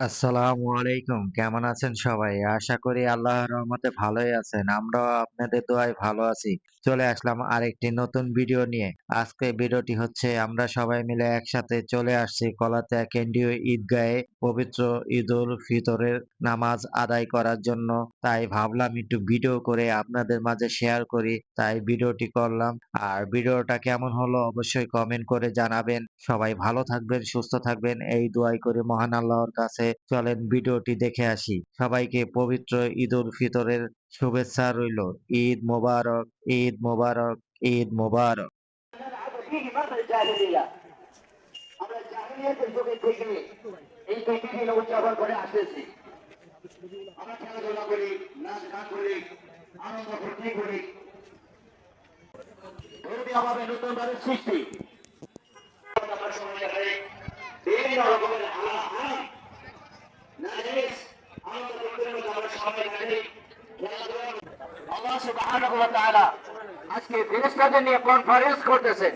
আসসালামু আলাইকুম। কেমন আছেন সবাই? আশা করি আল্লাহর রহমতে ভালোই আছেন। আমরাও আপনাদের দোয়ায় ভালো আছি। চলে আসলাম আরেকটি নতুন ভিডিও নিয়ে। আজকে ভিডিওটি হচ্ছে, আমরা সবাই মিলে একসাথে চলে আসছি কলাতিয়া কেন্দ্রীয় ঈদগাহে পবিত্র ঈদ উল ফিতরের নামাজ আদায় করার জন্য। তাই ভাবলাম একটু ভিডিও করে আপনাদের মাঝে শেয়ার করি। তাই ভিডিওটি করলাম। আর ভিডিওটা কেমন হলো অবশ্যই কমেন্ট করে জানাবেন। সবাই ভালো থাকবেন, সুস্থ থাকবেন। এই দোয়াই করে মহান আল্লাহর কাছে। করে চলেন ভিডিওটি দেখে আসি। সবাইকে পবিত্র ঈদুল ফিতরের শুভেচ্ছা রইল। ঈদ মোবারক ঈদ মোবারক ঈদ মোবারক। আমরা খেলাধুলা করি নাচ গান করি আনন্দ করি ধর্মী নতুন ভাবে সৃষ্টি বিভিন্ন রকমের আজকে ফেরেশতাদের নিয়ে কনফারেন্স করতেছেন।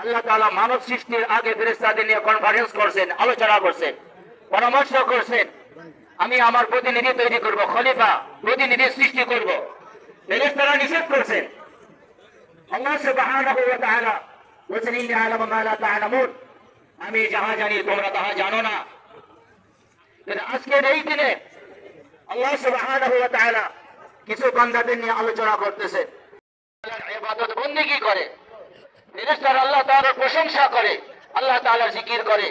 আল্লাহ তাআলা মানব সৃষ্টির আগে নিয়ে কনফারেন্স করছেন, আলোচনা করছেন, পরামর্শ করছেন। আমি আমার প্রতিনিধি তৈরি করব, খলিফা প্রতিনিধি সৃষ্টি করব। ফেরেশতারা নিষেধ করছেন। আমি যাহা জানি, তোমরা তাহা জানো না। আজকের এই দিনে আল্লাহ সুবহানাহু ওয়া তাআলা কিছু বান্দাদের নিয়ে আলোচনা করতেছেন ইবাদত বন্দেগী করে? ফেরেশতারা আল্লাহ তাআলার প্রশংসা করে আল্লাহ তাআলার জিকির করে।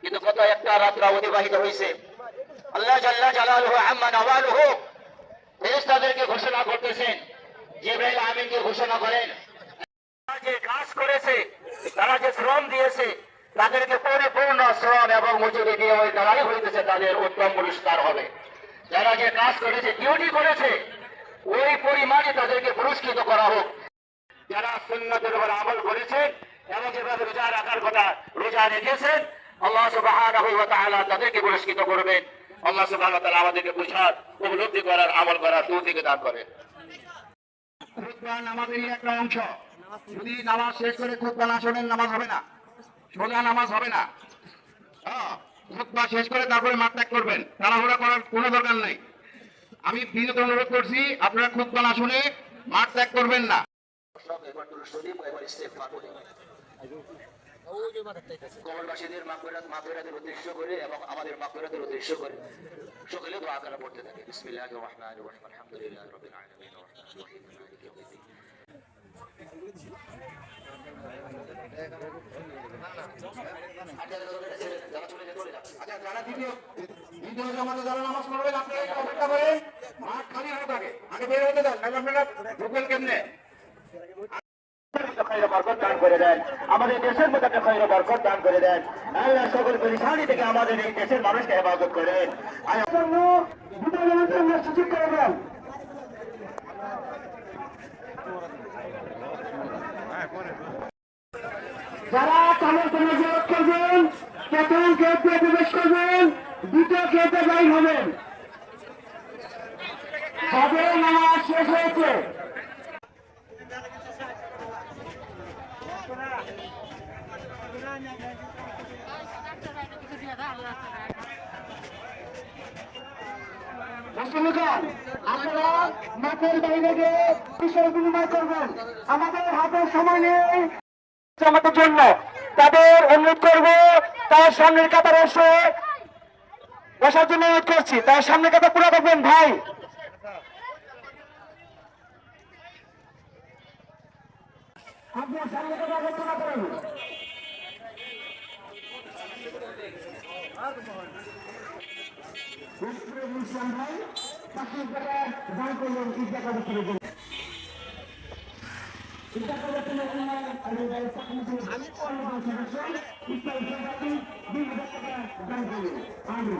কিন্তু কত একটা রাত্র অতিবাহিত হয়েছে আল্লাহ জাল্লা জালালুহু আম্মা নওয়ালুহু ফেরেশতাদেরকে ঘোষণা করতেছেন জিবরাইল আমিনকে ঘোষণা করেন। তারা যে কাজ করেছে তারা যে শ্রম দিয়েছে তাদেরকে পরিপূর্ণ শ্রম এবং মজুরি দিয়ে ওই দাঁড়াই হইতেছে তাদের উত্তম পুরস্কার হবে। যারা যে কাজ করেছে ডিউটি করেছে ওই পরিমাণে তাদেরকে পুরস্কৃত করা হোক। যারা সুন্নতের উপর আমল করেছেন এবং যেভাবে রোজা রাখার কথা রোজা রেখেছেন আল্লাহ তাআলা তাদেরকে পুরস্কৃত করবেন। আল্লাহ ওয়া আমাদেরকে বুঝার উপলব্ধি করার আমল করার তৌফিক দান করেন। নামাজেরই একটা অংশ। যদি নামাজ শেষ করে খুতবা না শোনেন নামাজ হবে না। সোজা নামাজ হবে না। হ্যাঁ, খুতবা শেষ করে তারপরে মাঠ ত্যাগ করবেন। তাড়াহুড়া করার কোনো দরকার নাই। আমি বিনীত অনুরোধ করছি, আপনারা খুতবা না শুনে মাঠ ত্যাগ করবেন না। মাগফিরাতের উদ্দেশ্য করে এবং আমাদের উদ্দেশ্য করে। সকলে পড়তে থাকে আচ্ছা যারা দ্বিতীয় দ্বিতীয় জামাতে যারা নামাজ পড়বেন আপনারা একটু অপেক্ষা করেন। মাঠ খালি হয়ে থাকে। আগে বের হতে দেন নাহলে আপনারা ঢুকবেন কেমনে? খৈর বরকত দান করে দেন আমাদের দেশের মধ্যে আপনি খৈর বরকত দান করে দেন। আল্লাহ সকল পরিশানি থেকে আমাদের এই দেশের মানুষকে হেফাজত করেন। সুযোগ করে দেন যারা কালের কোনো করবেন প্রথম গেট দিয়ে প্রবেশ করবেন, দ্বিতীয় গেটে যাই হবেন। সবে নামাজ শেষ হয়েছে। করবেন। আমাদের হাতে সময় নেই। জন্য তাদের অনুরোধ করব তার সামনের কাতার এসে বসার জন্য অনুরোধ করছি। তার সামনের কাতার পুরো দেখবেন, ভাই। ভাই আমি